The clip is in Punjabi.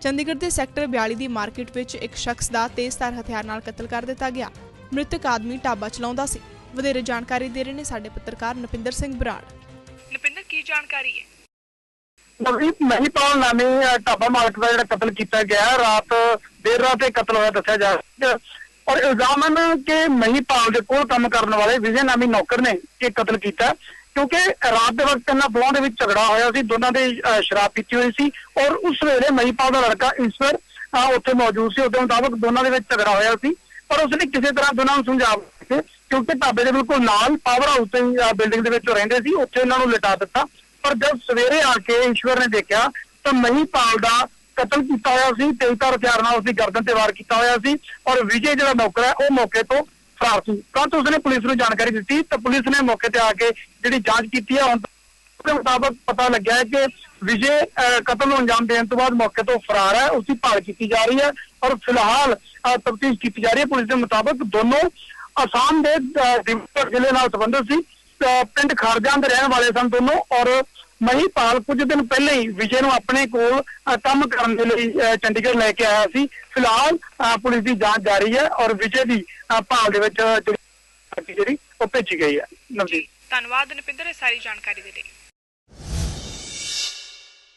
ਚੰਡੀਗੜ੍ਹ ਦੇ ਸੈਕਟਰ 42 ਦੀ ਮਾਰਕੀਟ ਵਿੱਚ ਇੱਕ ਸ਼ਖਸ ਦਾ ਤੇਜ਼ਧਾਰ ਹਥਿਆਰ ਨਾਲ ਕਤਲ ਕਰ ਦਿੱਤਾ ਗਿਆ। ਮ੍ਰਿਤਕ ਆਦਮੀ ਢਾਬਾ ਚਲਾਉਂਦਾ ਸੀ। ਵਧੇਰੇ ਜਾਣਕਾਰੀ ਦੇ ਰਹੇ ਨੇ ਸਾਡੇ ਪੱਤਰਕਾਰ ਨਪਿੰਦਰ ਸਿੰਘ ਬਰਾੜ। ਨਪਿੰਦਰ ਕੀ ਜਾਣਕਾਰੀ ਹੈ? ਨਵੀਂ ਮਹੀਪਾਲ ਨਾਮੇ ਢਾਬਾ ਮਾਲਕ ਦਾ ਜਿਹੜਾ ਕਤਲ ਕੀਤਾ ਗਿਆ ਰਾਤ ਦੇਰ ਰਾਤ ਇਹ ਕਤਲ ਹੋਇਆ ਦੱਸਿਆ ਜਾ ਰਿਹਾ ਹੈ। ਔਰ ਇਲਜ਼ਾਮ ਹਨ ਕਿ ਮਹੀਪਾਲ ਦੇ ਕੋਲ ਕੰਮ ਕਰਨ ਵਾਲੇ ਵਿਜੇ ਨਾਮੀ ਨੌਕਰ ਨੇ ਇਹ ਕਤਲ ਕੀਤਾ। ਕਿਉਂਕਿ ਰਾਤ ਦੇ ਵਕਤ ਇਹਨਾਂ ਦੋਵਾਂ ਦੇ ਵਿੱਚ ਝਗੜਾ ਹੋਇਆ ਸੀ ਦੋਨਾਂ ਦੇ ਅ, ਸ਼ਰਾਬ ਪੀਤੀ ਹੋਈ ਸੀ ਔਰ ਉਸ ਵੇਲੇ ਮਹੀਪਾਲ ਦਾ ਲੜਕਾ ਈਸ਼ਵਰ ਉੱਥੇ ਮੌਜੂਦ ਸੀ। ਉਹਦੇ ਮੁਤਾਬਕ ਦੋਨਾਂ ਦੇ ਵਿੱਚ ਝਗੜਾ ਹੋਇਆ ਸੀ। ਪਰ ਉਸਨੇ ਕਿਸੇ ਤਰ੍ਹਾਂ ਦੋਨਾਂ ਨੂੰ ਸਮਝਾ ਕੇ ਕਿਉਂਕਿ ਢਾਬੇ ਦੇ ਬਿਲਕੁਲ ਨਾਲ ਪਾਵਰ ਹਾਊਸ ਤੇ ਬਿਲਡਿੰਗ ਦੇ ਵਿੱਚ ਉਹ ਰਹਿੰਦੇ ਸੀ। ਉੱਥੇ ਇਹਨਾਂ ਨੂੰ ਲਿਟਾ ਦਿੱਤਾ। ਪਰ ਜਦ ਸਵੇਰੇ ਆ ਕੇ ਈਸ਼ਵਰ ਨੇ ਦੇਖਿਆ ਤਾਂ ਮਹੀਪਾਲ ਦਾ ਕਤਲ ਕੀਤਾ ਹੋਇਆ ਸੀ ਤੇਜ਼ਧਾਰ ਹਥਿਆਰ ਨਾਲ ਉਸਦੀ ਗਰਦਨ ਤੇ ਵਾਰ ਕੀਤਾ ਹੋਇਆ ਸੀ ਔਰ ਵਿਜੇ ਜਿਹੜਾ ਨੌਕਰ ਹੈ ਉਹ ਮੌਕੇ ਤੋਂ ਫਰਾਰ ਸੀ। ਕੱਲ ਉਸਨੇ ਪੁਲਿਸ ਨੂੰ ਜਾਣਕਾਰੀ ਦਿੱਤੀ ਤਾਂ ਪੁਲਿਸ ਨੇ ਮੌਕੇ ਤੇ ਆ ਕੇ ਜਿਹੜੀ ਜਾਂਚ ਕੀਤੀ ਹੈ ਹੁਣ ਦੇ ਮੁਤਾਬਕ ਪਤਾ ਲੱਗਿਆ ਹੈ ਕਿ ਵਿਜੇ ਅਹ, ਕਤਲ ਨੂੰ ਅੰਜਾਮ ਦੇਣ ਤੋਂ ਬਾਅਦ ਮੌਕੇ ਤੋਂ ਫਰਾਰ ਹੈ ਉਸ ਦੀ ਭਾਲ ਕੀਤੀ ਜਾ ਰਹੀ ਹੈ ਔਰ ਫਿਲਹਾਲ ਤਫਤੀਸ਼ ਕੀਤੀ ਜਾ ਰਹੀ ਹੈ। ਪੁਲਿਸ ਦੇ ਮੁਤਾਬਕ ਦੋਨੋਂ ਅਸਾਮ ਦੇ ਦਿਵਪੁਰ ਜ਼ਿਲ੍ਹੇ ਨਾਲ ਸੰਬੰਧਿਤ ਸੀ ਅਹ, ਪਿੰਡ ਖਾਰਜਾਂ ਦੇ ਰਹਿਣ ਵਾਲੇ ਸਨ ਦੋਨੋਂ ਔਰ ਮਹੀਪਾਲ ਕੁਝ ਦਿਨ ਪਹਿਲਾਂ ਹੀ ਵਿਜੇ ਨੂੰ ਆਪਣੇ ਕੋਲ ਕੰਮ ਕਰਨ ਦੇ ਲਈ ਚੰਡੀਗੜ੍ਹ ਲੈ ਕੇ ਆਇਆ ਸੀ। ਫਿਲਹਾਲ ਪੁਲਿਸ ਦੀ ਜਾਂਚ ਜਾਰੀ ਹੈ ਔਰ ਵਿਜੇ ਦੀ ਭਾਲ ਦੇ ਵਿੱਚ ਜਿਹੜੀ ਉਹ ਭੇਜੀ ਗਈ ਹੈ। ਨਵਦੀਪ। ਧੰਨਵਾਦ ਨਪਿੰਦਰ ਇਹ ਸਾਰੀ ਜਾਣਕਾਰੀ ਦੇ ਲਈ।